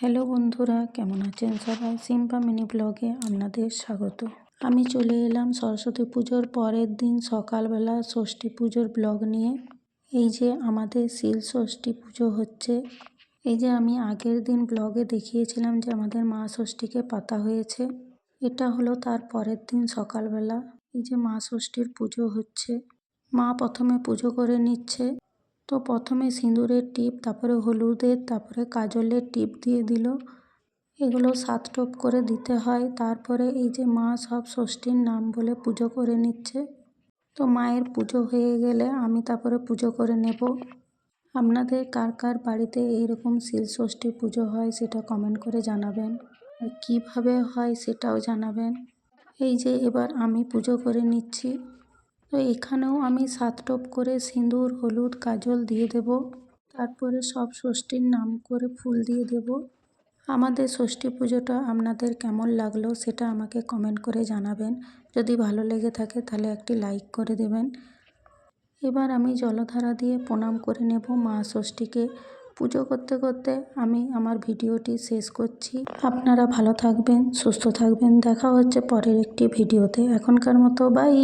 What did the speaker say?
Hello বন্ধুরা, কেমন আছেন সবাই? সিম্পা মিনি ব্লগে আপনাদের স্বাগত। আমি চলে এলাম সরস্বতী পুজোর পরের দিন সকালবেলা ষষ্ঠী পুজোর ব্লগ নিয়ে। এই যে আমাদের শিল ষষ্ঠী পুজো হচ্ছে। এই যে আমি আগের দিন ব্লগে দেখিয়েছিলাম যে আমাদের মা ষষ্ঠীকে পাতা হয়েছে। এটা হলো তার পরের দিন সকালবেলা। এই যে মা ষষ্ঠীর পুজো হচ্ছে। মা প্রথমে পুজো করে নিচ্ছে। তো প্রথমে সিঁদুরের টিপ, তারপরে হলুদের, তারপরে কাজলের টিপ দিয়ে দিল। এগুলো সাত টোপ করে দিতে হয়। তারপরে এই যে মা সব ষষ্ঠীর নাম বলে পুজো করে নিচ্ছে। তো মায়ের পুজো হয়ে গেলে আমি তারপরে পুজো করে নেব। আপনাদের কার কার বাড়িতে এইরকম শিল ষষ্ঠী পুজো হয় সেটা কমেন্ট করে জানাবেন। কীভাবে হয় সেটাও জানাবেন। এই যে এবার আমি পুজো করে নিচ্ছি। তো এখানেও আমি সাত টোপ করে সিঁদুর, হলুদ, কাজল দিয়ে দেব। তারপরে সব ষষ্ঠীর নাম করে ফুল দিয়ে দেব। আমাদের ষষ্ঠী পুজোটা আপনাদের কেমন লাগল সেটা আমাকে কমেন্ট করে জানাবেন। যদি ভালো লেগে থাকে তাহলে একটি লাইক করে দেবেন। এবার আমি জলধারা দিয়ে প্রণাম করে নেব মা ষষ্ঠীকে। পুজো করতে করতে আমি আমার ভিডিওটি শেষ করছি। আপনারা ভালো থাকবেন, সুস্থ থাকবেন। দেখা হচ্ছে পরের একটি ভিডিওতে। এখনকার মতো বাই